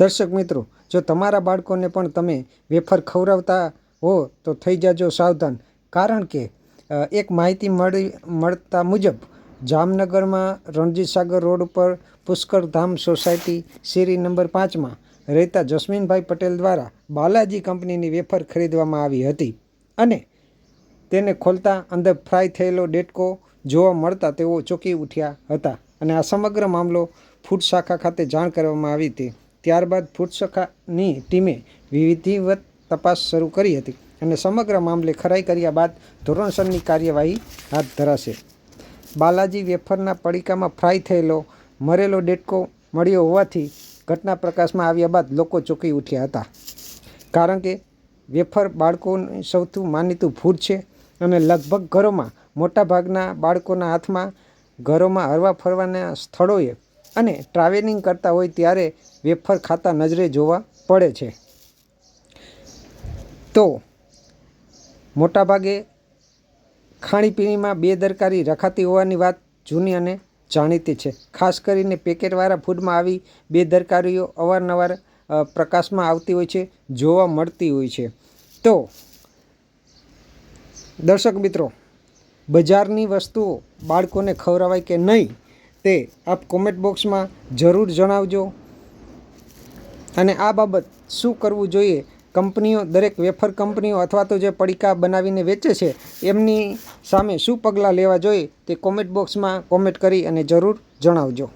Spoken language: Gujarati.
દર્શક મિત્રો, જો તમારા બાળકોને પણ તમે વેફર ખવડાવતા હો, તો થઈ જાજો સાવધાન. કારણ કે એક માહિતી મળી, મળતા મુજબ જામનગરમાં રણજીત સાગર રોડ ઉપર પુષ્કર ધામ સોસાયટી શેરી નંબર પાંચમાં રહેતા જસ્મીનભાઈ પટેલ દ્વારા બાલાજી કંપનીની વેફર ખરીદવામાં આવી હતી અને તેને ખોલતા અંદર ફ્રાય થયેલો ડેટકો જોવા મળતા તેઓ ચોંકી ઉઠ્યા હતા. અને આ સમગ્ર મામલો ફૂડ શાખા ખાતે જાણ કરવામાં આવી હતી. ત્યારબાદ ફૂટસખાની ટીમે વિધિવત તપાસ શરૂ કરી હતી અને સમગ્ર મામલે ખરાઈ કર્યા બાદ ધોરણસરની કાર્યવાહી હાથ ધરાશે. બાલાજી વેફરના પડીકામાં ફ્રાય થયેલો, મરેલો ડેટકો મળ્યો હોવાથી ઘટના પ્રકાશમાં આવ્યા બાદ લોકો ચોંકી ઉઠ્યા હતા. કારણ કે વેફર બાળકોનું સૌથી માનીતું ફૂડ છે અને લગભગ ઘરોમાં, મોટાભાગના બાળકોના હાથમાં ઘરોમાં હરવા ફરવાના સ્થળોએ અને ટ્રાવેલિંગ કરતા હોય ત્યારે વેફર ખાતા નજરે જોવા પડે છે. તો, મોટાભાગે ખાણીપીણીમાં બેદરકારી રખાતી હોવાની વાત જૂની અને જાણીતી છે. ખાસ કરીને પેકેટવાળા ફૂડમાં આવી બેદરકારીઓ અવારનવાર પ્રકાશમાં આવતી હોય છે, જોવા મળતી હોય છે. તો, દર્શક મિત્રો, બજારની વસ્તુઓ બાળકોને ખવડાવાય કે નહીં? તે આપ કોમેન્ટ બોક્સમાં જરૂર જણાવજો. અને આ બાબત શું કરવું જોઈએ? કંપનીઓ, દરેક વેફર કંપનીઓ અથવા તો જે પડીકા બનાવીને વેચે છે, એમની સામે શું પગલાં લેવા જોઈએ તે કોમેન્ટ બોક્સમાં કોમેન્ટ કરી અને જરૂર જણાવજો.